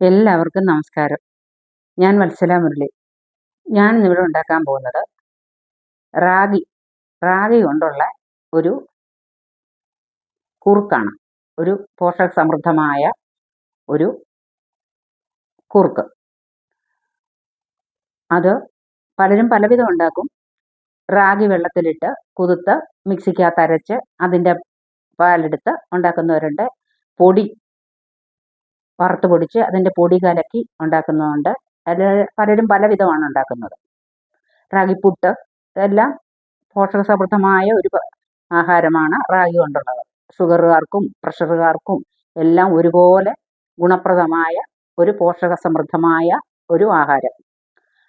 എല്ലാവർക്കും നമസ്കാരം. ഞാൻ വത്സല മുരളി. ഞാൻ ഇന്നിവിടെ ഉണ്ടാക്കാൻ പോകുന്നത് റാഗി റാഗി കൊണ്ടുള്ള ഒരു കുറുക്കാണ്. ഒരു പോഷക സമൃദ്ധമായ ഒരു കുറുക്ക്. അത് പലരും പലവിധം ഉണ്ടാക്കും. റാഗി വെള്ളത്തിലിട്ട് കുതിർത്ത് മിക്സിക്കകത്ത് അരച്ച് അതിന്റെ പാലെടുത്ത് ഉണ്ടാക്കുന്നവരുണ്ട്. പൊടി വറുത്ത് പൊടിച്ച് അതിന്റെ പൊടി കലക്കി ഉണ്ടാക്കുന്നതുണ്ട് അത് പലരും പല വിധമാണ് ഉണ്ടാക്കുന്നത്. റാഗിപ്പുട്ട് ഇതെല്ലാം പോഷകസമൃദ്ധമായ ഒരു ആഹാരമാണ് റാഗി കൊണ്ടുള്ളത്. ഷുഗറുകാർക്കും പ്രഷറുകാർക്കും എല്ലാം ഒരുപോലെ ഗുണപ്രദമായ ഒരു പോഷകസമൃദ്ധമായ ഒരു ആഹാരം.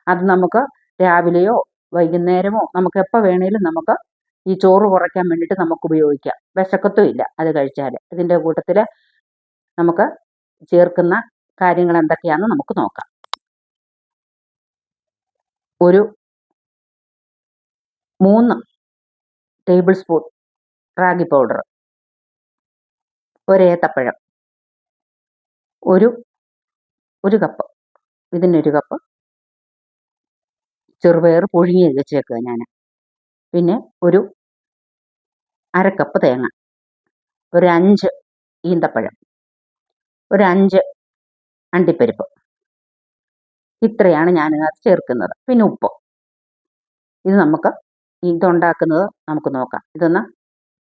അത് നമുക്ക് രാവിലെയോ വൈകുന്നേരമോ നമുക്ക് എപ്പോൾ വേണേലും നമുക്ക് ഈ ചോറ് കുറയ്ക്കാൻ വേണ്ടിയിട്ട് നമുക്ക് ഉപയോഗിക്കാം. വിശക്കത്തും ഇല്ല അത് കഴിച്ചാൽ ഇതിന്റെ കൂട്ടത്തിൽ നമുക്ക് ചേർക്കുന്ന കാര്യങ്ങൾ എന്തൊക്കെയാണെന്ന് നമുക്ക് നോക്കാം. ഒരു മൂന്ന് ടേബിൾ സ്പൂൺ റാഗി പൗഡർ ഒരേത്തപ്പഴം ഒരു ഒരു കപ്പ് ഇതിനൊരു കപ്പ് ചെറുപയർ പുഴുങ്ങി വെച്ചേക്കുക ഞാൻ പിന്നെ ഒരു അരക്കപ്പ് കപ്പ് തേങ്ങ. ഒരു അഞ്ച് ഈന്തപ്പഴം. ഒരു അഞ്ച് അണ്ടിപ്പരിപ്പ്. ഇത്രയാണ് ഞാൻ ഇതിനകത്ത് ചേർക്കുന്നത്. പിന്നെ ഉപ്പ്. ഇത് നമുക്ക് ഇതുണ്ടാക്കുന്നത് നമുക്ക് നോക്കാം. ഇതൊന്ന്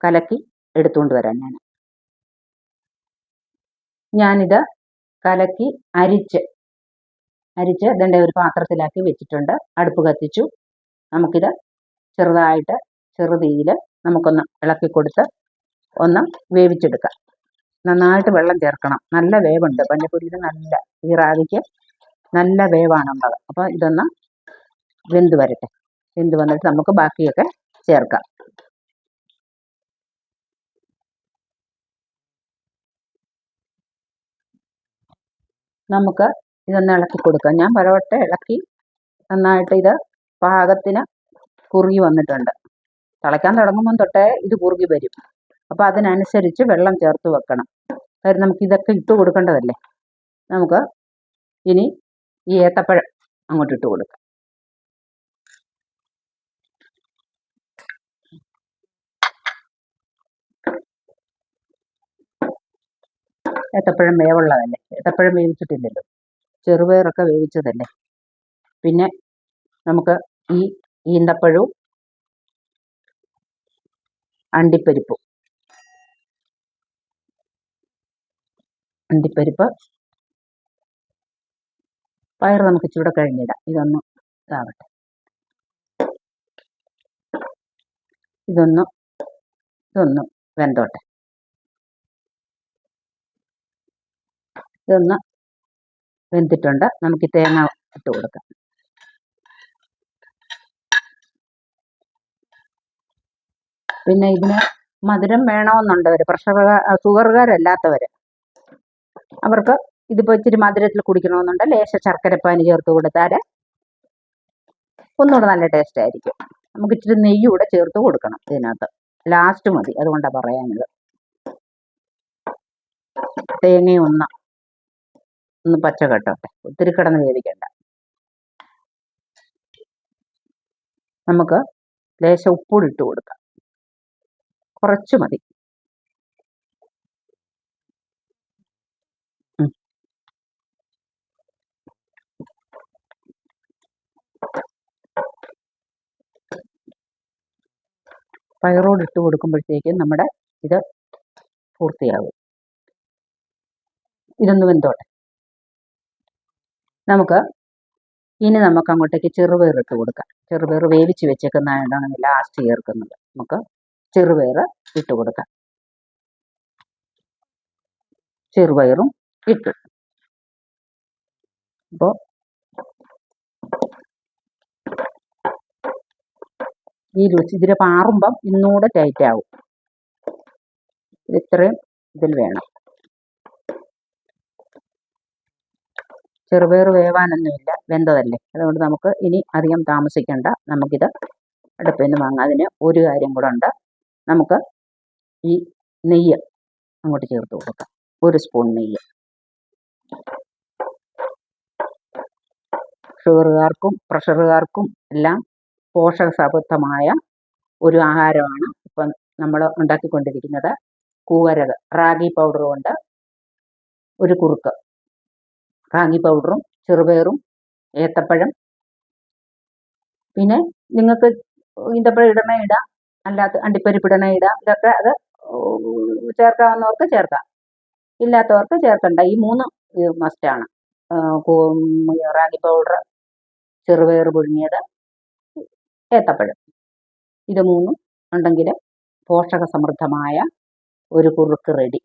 കലക്കി എടുത്തുകൊണ്ട് വരാം ഞാൻ ഞാനിത് കലക്കി അരിച്ച് അരിച്ച് ഇതിന്റെ ഒരു പാത്രത്തിലാക്കി വെച്ചിട്ടുണ്ട്. അടുപ്പ് കത്തിച്ചു. നമുക്കിത് ചെറുതായിട്ട് ചെറുതീയിൽ നമുക്കൊന്ന് ഇളക്കി കൊടുത്ത് ഒന്ന് വേവിച്ചെടുക്കാം. നന്നായിട്ട് വെള്ളം ചേർക്കണം. നല്ല വേവുണ്ട്. പഞ്ഞപ്പുരിയിൽ നല്ല ഈ റാഗിക്ക് നല്ല വേവാണുള്ളത് അപ്പോൾ ഇതൊന്ന് വെന്ത് വരട്ടെ. വെന്ത് വന്നിട്ട് നമുക്ക് ബാക്കിയൊക്കെ ചേർക്കാം. നമുക്ക് ഇതൊന്ന് ഇളക്കി കൊടുക്കാം. ഞാൻ പലവട്ടെ ഇളക്കി നന്നായിട്ട് ഇത് പാകത്തിന് കുറുകി വന്നിട്ടുണ്ട്. തിളയ്ക്കാൻ തുടങ്ങുമ്പം തൊട്ടേ ഇത് കുറുകി വരും. അപ്പോൾ അതിനനുസരിച്ച് വെള്ളം ചേർത്ത് വെക്കണം. കാര്യം നമുക്ക് ഇതൊക്കെ ഇട്ട് കൊടുക്കേണ്ടതല്ലേ? നമുക്ക് ഇനി ഈ ഏത്തപ്പഴം അങ്ങോട്ട് ഇട്ട് കൊടുക്കാം. ഏത്തപ്പഴം വേവുള്ളതല്ലേ? ഏത്തപ്പഴം വേവിച്ചിട്ടില്ലല്ലോ. ചെറുപയറൊക്കെ വേവിച്ചതല്ലേ? പിന്നെ നമുക്ക് ഈ ഈന്തപ്പഴവും അണ്ടിപ്പരിപ്പും അണ്ടിപ്പരിപ്പ്. പയർ നമുക്ക് ചൂടെ കഴിഞ്ഞിടാം. ഇതൊന്ന് ഇതാവട്ടെ. ഇതൊന്ന് ഇതൊന്ന് വെന്തോട്ടെ. ഇതൊന്ന് വെന്തിട്ടുണ്ട്. നമുക്ക് തേങ്ങ ഇട്ട് കൊടുക്കാം. പിന്നെ ഇതിന് മധുരം വേണമെന്നുണ്ടവർ പ്രഷർ ഷുഗറുകാരല്ലാത്തവർ അവർക്ക് ഇതിപ്പോൾ ഇച്ചിരി മധുരത്തിൽ കുടിക്കണമെന്നുണ്ട്. ലേശ ശർക്കരപ്പാനി ചേർത്ത് കൊടുത്താൽ ഒന്നുകൂടെ നല്ല ടേസ്റ്റ് ആയിരിക്കും. നമുക്ക് ഇച്ചിരി നെയ്യ് കൂടെ ചേർത്ത് കൊടുക്കണം ഇതിനകത്ത്. ലാസ്റ്റ് മതി അതുകൊണ്ടാണ് പറയാനത് തേങ്ങ ഒന്ന് ഒന്ന് പച്ച കെട്ടോട്ടെ ഒത്തിരി കിടന്ന് വേവിക്കണ്ട. നമുക്ക് ലേശം ഉപ്പൂടി ഇട്ട് കൊടുക്കാം. കുറച്ച് മതി. പയറോട് ഇട്ട് കൊടുക്കുമ്പോഴത്തേക്കും നമ്മുടെ ഇത് പൂർത്തിയാകും ഇതൊന്ന് വെന്തോട്ടെ. നമുക്ക് ഇനി നമുക്ക് അങ്ങോട്ടേക്ക് ചെറുപയർ ഇട്ട് കൊടുക്കാം. ചെറുപയർ വേവിച്ച് വെച്ചേക്കുന്നതായതാണ് ലാസ്റ്റ് ചേർക്കുന്നത്. നമുക്ക് ചെറുപയർ ഇട്ട് കൊടുക്കാം. ചെറുപയറും ഇട്ടു. അപ്പോൾ ഈ ലൂസ് ഇതിൽ പാറുമ്പം ഇന്നുകൂടെ ടൈറ്റ് ആവും ഇത്രയും ഇതിൽ വേണം. ചെറുപയർ വേവാനൊന്നുമില്ല വെന്തതല്ലേ. അതുകൊണ്ട് നമുക്ക് ഇനി അധികം താമസിക്കേണ്ട. നമുക്കിത് അടുപ്പിൽ നിന്ന് വാങ്ങാം. അതിന് ഒരു കാര്യം കൂടെ ഉണ്ട്. നമുക്ക് ഈ നെയ്യ് അങ്ങോട്ട് ചേർത്ത് കൊടുക്കാം. ഒരു സ്പൂൺ നെയ്യ്. ഷുഗറുകാർക്കും പ്രഷറുകാർക്കും എല്ലാം പോഷകസമൃദ്ധമായ ഒരു ആഹാരമാണ് ഇപ്പം നമ്മൾ ഉണ്ടാക്കിക്കൊണ്ടിരിക്കുന്നത്. കൂവരക് റാഗി പൗഡർ കൊണ്ട് ഒരു കുറുക്ക്. റാഗി പൗഡറും ചെറുപയറും ഏത്തപ്പഴം. പിന്നെ നിങ്ങൾക്ക് ഈന്തപ്പഴം ഇടണ ഇടാം അല്ലാത്ത അണ്ടിപ്പരിപ്പിടണ ഇടാം ഇതൊക്കെ അത് ചേർക്കാവുന്നവർക്ക് ചേർക്കാം. ഇല്ലാത്തവർക്ക് ചേർക്കണ്ട. ഈ മൂന്ന് മസ്റ്റാണ് റാഗി പൗഡർ ചെറുപയർ പുഴുങ്ങിയത് ഏത്തപ്പഴം. ഇത് മൂന്നും ഉണ്ടെങ്കിൽ പോഷക സമൃദ്ധമായ ഒരു കുറുക്ക് റെഡി.